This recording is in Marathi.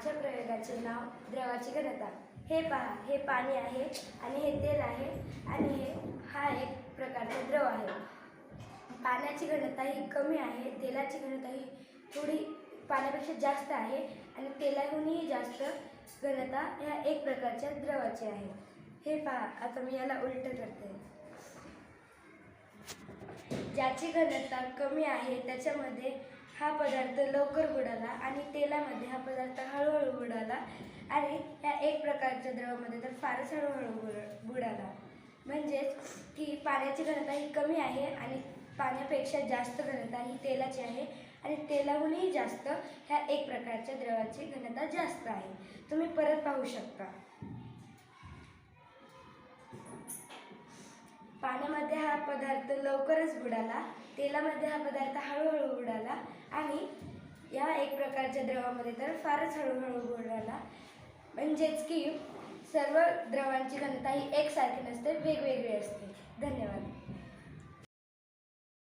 माझ्या प्रयोगाचे नाव द्रवाची घनता. हे पहा हे पाणी आहे आणि हे तेल आहे आणि हे हा एक प्रकारचा द्रव आहे. पाण्याची घनता ही कमी आहे तेलाची घनता ही थोडी पाण्यापेक्षा जास्त आहे आणि तेलाहूनही जास्त घनता ह्या एक प्रकारच्या द्रवाची आहे. हे पहा आता मी याला उलट करते. ज्याची घनता कमी आहे त्याच्यामध्ये हा पदार्थ लवकर बुडाला आणि तेलामध्ये हा पदार्थ हळूहळू बुडाला आणि या एक प्रकारच्या द्रवामध्ये तर फारच हळूहळू बुडाला. म्हणजेच की पाण्याची घनता ही कमी आहे आणि पाण्यापेक्षा जास्त घनता ही तेलाची आहे आणि तेलाहूनही जास्त ह्या एक प्रकारच्या द्रवाची घनता जास्त आहे. तुम्ही परत पाहू शकता. पाण्यामध्ये हा पदार्थ लवकरच बुडाला तेलामध्ये हा पदार्थ हळूहळू बुडाला एक प्रकारच्या द्रवामध्ये तर फारच हळूहळू बुडाला म्हणजेच की सर्व द्रवांची घनता ही एकसारखी नसते वेगवेगळी असते. धन्यवाद.